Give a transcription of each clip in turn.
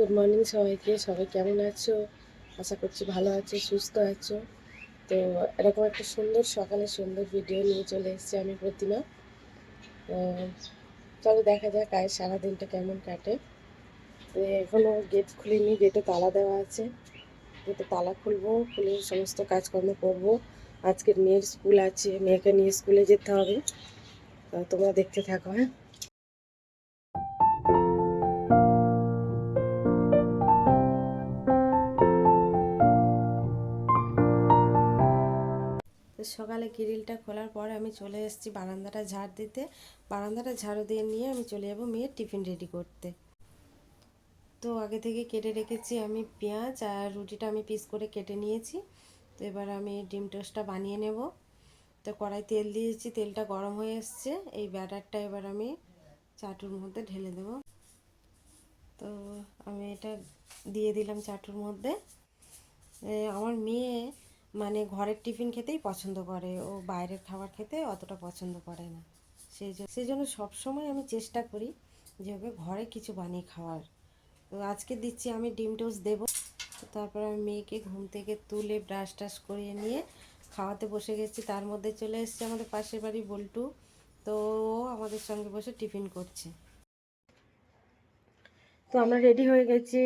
Good morning সবাইকে। সবাই কেমন আছো? আশা করছি ভালো আছো, সুস্থ আছো। তো এরকম একটা সুন্দর সকালে সুন্দর ভিডিও নিয়ে চলে এসেছি আমি প্রতিমা। চলো দেখা যাক আজ সারাদিনটা কেমন কাটে। তো এখনও গেট খুলিনি গেটে তালা দেওয়া আছে। গেটে তালা খুলবো, খুলে সমস্ত কাজকর্ম করব। আজকের মেয়ের স্কুল আছে, মেয়েকে নিয়ে স্কুলে যেতে হবে। তোমরা দেখতে থাকো হ্যাঁ? সকালে গ্রিলটা খোলার পরে আমি চলে এসেছি বারান্দাটা ঝাড় দিতে। বারান্দাটা ঝাড়ু দিয়ে নিয়ে আমি চলে যাব মেয়ের টিফিন রেডি করতে। তো আগে থেকে কেটে রেখেছি আমি পেঁয়াজ আর রুটিটা আমি পিস করে কেটে নিয়েছি। তো এবার আমি ডিম টোস্টটা বানিয়ে নেব। তো কড়াই তেল দিয়েছি, তেলটা গরম হয়ে এসছে। এই ব্যাটারটা এবার আমি চাটুর মধ্যে ঢেলে দেব। তো আমি এটা দিয়ে দিলাম চাটুর মধ্যে। আমার মেয়ে মানে ঘরের টিফিন খেতেই পছন্দ করে। ও বাইরের খাবার খেতে অতটা পছন্দ করে না। সেই জন্য সেই জন্য সবসময় আমি চেষ্টা করি যে ওকে ঘরে কিছু বানিয়ে খাওয়ার। তো আজকে দিচ্ছি আমি ডিম টোস্ট দেবো। তারপর আমি মেয়েকে ঘুম থেকে তুলে ব্রাশ টাশ করিয়ে নিয়ে খাওয়াতে বসে গেছি। তার মধ্যে চলে এসেছে আমাদের পাশের বাড়ি বল্টু। তো ও আমাদের সঙ্গে বসে টিফিন করছে। তো আমরা রেডি হয়ে গেছি।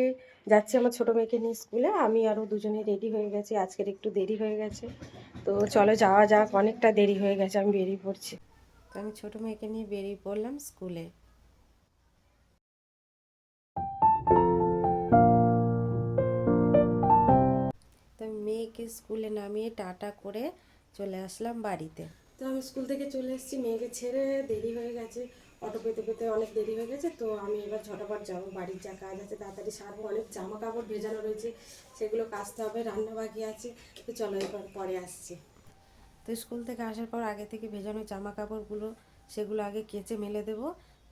যাচ্ছি আমার ছোটো মেয়েকে নিয়ে স্কুলে। আমি আরও দুজনে রেডি হয়ে গেছি। আজকের একটু দেরি হয়ে গেছে। তো চলো যাওয়া যাক। অনেকটা দেরি হয়ে গেছে, আমি বেরিয়ে পড়ছি। তো আমি ছোটো মেয়েকে নিয়ে বেরিয়ে পড়লাম স্কুলে। তো মেয়েকে স্কুলে নামিয়ে টাটা করে চলে আসলাম বাড়িতে। তো আমি স্কুল থেকে চলে এসেছি। মেয়েকে ছেড়ে দেরি হয়ে গেছে। অটো পেতে পেতে অনেক দেরি হয়ে গেছে, তো আমি এবার ঝটাপট যাব। বাড়ির যা কাজ আছে তাড়াতাড়ি সারবো। অনেক জামা কাপড় ভেজানো রয়েছে, সেগুলো কাচতে হবে, রান্না বাকি আছে। তো চলো এবার পরে আসছি। তো স্কুল থেকে আসার পর আগে থেকে ভেজানো জামা কাপড়গুলো সেগুলো আগে কেচে মেলে দেবো।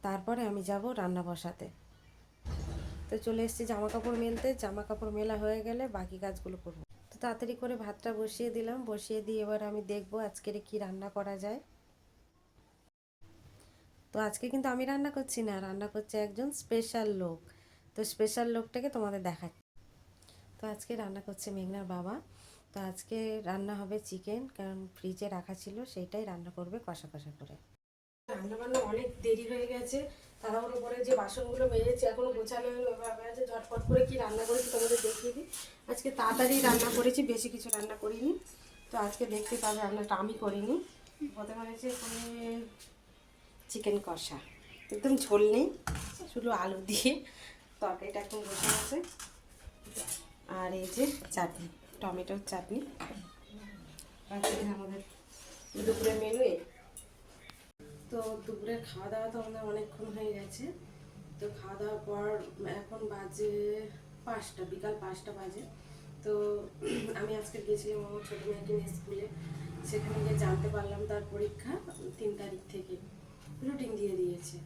তারপরে আমি যাব রান্না বসাতে। তো চলে এসেছি জামা কাপড় মেলতে। জামা কাপড় মেলা হয়ে গেলে বাকি কাজগুলো করব। তো তাড়াতাড়ি করে ভাতটা বসিয়ে দিলাম। বসিয়ে দিয়ে এবার আমি দেখব আজকের কি রান্না করা যায়। তো আজকে কিন্তু আমি রান্না করছি না, রান্না করছে একজন স্পেশাল লোক। তো স্পেশাল লোকটাকে তোমাদের দেখাচ্ছি। তো আজকে রান্না করছে মেঘনার বাবা। তো আজকে রান্না হবে চিকেন কারণ ফ্রিজে রাখা ছিল, সেইটাই রান্না করবে কষা কষা করে। রান্না বান্না অনেক দেরি হয়ে গেছে। তাড়াহুড়ো করে যে বাসনগুলো মেজেছি, এখনও গোছানো আছে ঝটপট করে কি রান্না করেছি তোমাদের দেখিয়ে দিই। আজকে তাড়াতাড়ি রান্না করেছি, বেশি কিছু রান্না করিনি। তো আজকে দেখতে পাবে রান্নাটা আমি করিনি। প্রথমে হয়েছে চিকেন কষা। একদম ঝোল নেই, শুধু আলু দিয়ে তরকারিটা একদম বসে আছে। আর এই যে চাটনি, টমেটোর চাটনি। আমাদের দুপুরে মেনু তো দুপুরের খাওয়া দাওয়া তো আমাদের অনেকক্ষণ হয়ে গেছে। তো খাওয়া দাওয়ার পর এখন বাজে পাঁচটা, বিকাল পাঁচটা বাজে। তো আমি আজকে গেছিলাম আমার ছোটো মেয়েকে স্কুলে। সেখানে গিয়ে জানতে পারলাম তার পরীক্ষা তিন তারিখ থেকে। রুটিন দিয়ে দিয়েছে।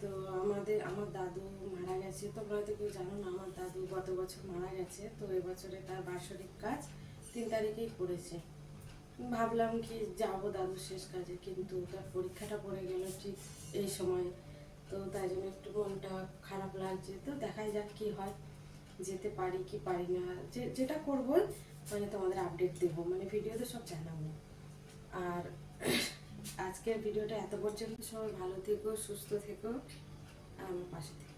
তো আমাদের, আমার দাদু মারা গেছে। তোমরা হয়তো কেউ জানো না, আমার দাদু গত বছর মারা গেছে। তো এবছরে তার বাৎসরিক কাজ তিন তারিখেই পড়েছে। ভাবলাম কি যাব দাদুর শেষ কাজে, কিন্তু তার পরীক্ষাটা পড়ে গেল ঠিক এই সময়। তো তাই জন্য একটু মনটা খারাপ লাগছে। তো দেখাই যাক কি হয়। যেতে পারি কি পারি না। যে, যেটা করব মানে তোমাদের আপডেট দেবো। মানে ভিডিওতে সব জানাব। আজকের ভিডিওটা এত পর্যন্ত সবাই ভালো থেকো সুস্থ থেকো আর আমার পাশে থেকো।